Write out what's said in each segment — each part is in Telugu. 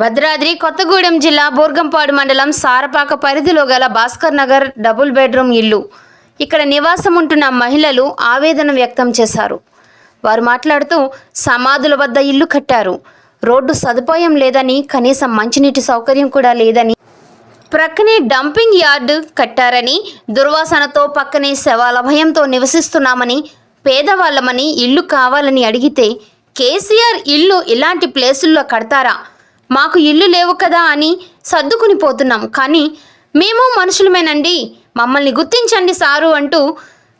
భద్రాద్రి కొత్తగూడెం జిల్లా బోర్గంపాడు మండలం సారపాక పరిధిలో గల భాస్కర్ నగర్ డబుల్ బెడ్రూమ్ ఇల్లు. ఇక్కడ నివాసం ఉంటున్న మహిళలు ఆవేదన వ్యక్తం చేశారు. వారు మాట్లాడుతూ సమాధుల వద్ద ఇల్లు కట్టారు. రోడ్డు సదుపాయం లేదని కనీసం మంచినీటి సౌకర్యం కూడా లేదని. ప్రక్కనే డంపింగ్ యార్డు కట్టారని దుర్వాసనతో పక్కనే శవాల భయంతో నివసిస్తున్నామని పేదవాళ్ళమని ఇల్లు కావాలని అడిగితే కేసీఆర్ ఇల్లు ఇలాంటి ప్లేసుల్లో కడతారా? మాకు ఇల్లు లేవు కదా అని సర్దుకుని పోతున్నాం. కానీ మేము మనుషులమేనండి. మమ్మల్ని గుర్తించండి సారు అంటూ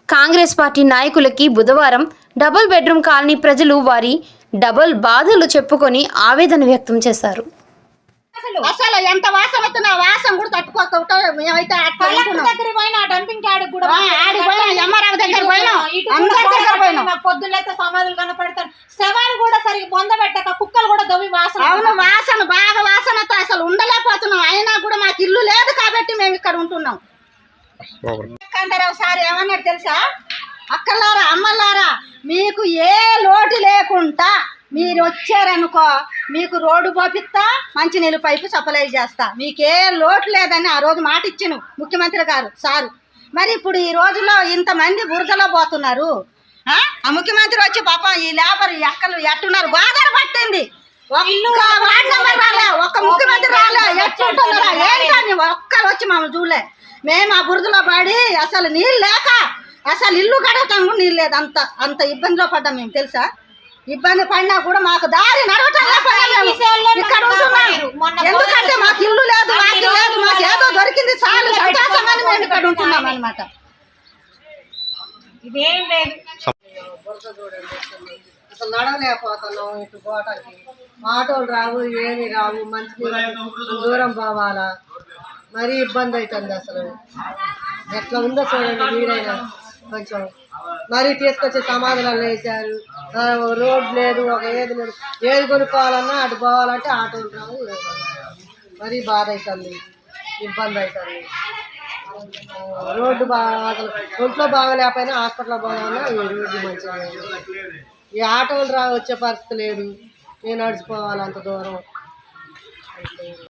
కాంగ్రెస్ పార్టీ నాయకులకి బుధవారం డబుల్ బెడ్రూమ్ కాలనీ ప్రజలు వారి డబుల్ బాధలు చెప్పుకొని ఆవేదన వ్యక్తం చేశారు. అసలు ఎంత వాసన వస్తున్నా వాసన కూడా తట్టుకోకుండా మేమైతే అట్లా కలెక్టర్ ఉంటున్నాం. దగ్గర పోయినా డంపింగ్ యార్డ్ కూడా ఆ, ఆడికి పోయినా, ఎంఆర్ఓ దగ్గర పోయినా, ఇటు అందరి కూడా దగ్గర పోయినా. నాకు పొద్దున్నైతే సమాధులు కనపడతారు. శవాలు కూడా సరిగ్గా పొందబెట్టక కుక్కలు కూడా దొవి వాసన అవును వాసన బాగా వాసనతో అసలు ఉండలేకపోతున్నాం అయినా కూడా మాకు ఇల్లు లేదు కాబట్టి కంటారావు సార్ ఏమన్నాడు తెలుసా? అక్కలారా అమ్మలారా మీకు ఏ లోటు లేకుండా మీరు వచ్చారనుకో మీకు రోడ్డు పోపిస్తా మంచినీళ్ళు పైపు సప్లై చేస్తా. మీకు ఏ లోటు లేదని ఆ రోజు మాట ఇచ్చాను ముఖ్యమంత్రి గారు సారు. మరి ఇప్పుడు ఈ రోజుల్లో ఇంతమంది బురదలో పోతున్నారు. ఆ? ముఖ్యమంత్రి వచ్చి పాపం ఈ లేబర్ ఈ అక్కలు ఎట్టున్నారు? గోదావరి పట్టింది. ఒక్క ముఖ్యమంత్రి రాలే ఒక్కరు వచ్చి మమ్మల్ని చూడలే. మేము ఆ బురదలో పడి అసలు నీళ్ళు లేక అసలు ఇల్లు గడవటం కూడా నీళ్ళు లేదు. అంత అంత ఇబ్బందిలో పడ్డాం మేము తెలుసా? ఇబ్బంది పడినా కూడా మాకు దారి నడవటం. ఇక్కడ ఎందుకంటే మాకు ఇల్లు లేదు మాకు లేదు మాకు ఏదో దొరికింది చాలు. సంతోషంగానే మేము ఇక్కడ ఉంటున్నాం అనమాట ఇదేం లేదు. అసలు నడవలేకపోతున్నాం ఇటు పోవటానికి. ఆటోలు రావు ఏమి రావు మంచి దూరం పోవాలా? మరీ ఇబ్బంది అవుతుంది అసలు. ఎట్లా ఉందో చూడండి మీరైనా కొంచెం. మరీ తీసుకొచ్చి సమాధానాలు వేశారు. రోడ్ లేదు ఒక ఏది లేదు. ఏది కొనుక్కోవాలన్నా అటు పోవాలంటే ఆటోలు రావు మరీ బాధ అవుతుంది ఇబ్బంది అవుతుంది రోడ్డు బాగా అసలు ఒంట్లో బాగలేకపోయినా హాస్పిటల్ పోవాలన్నా ఈ రోడ్డు మంచిగా ఈ ఆటోలు రా వచ్చే పరిస్థితి లేదు. నేను నడిచిపోవాలి అంత దూరం.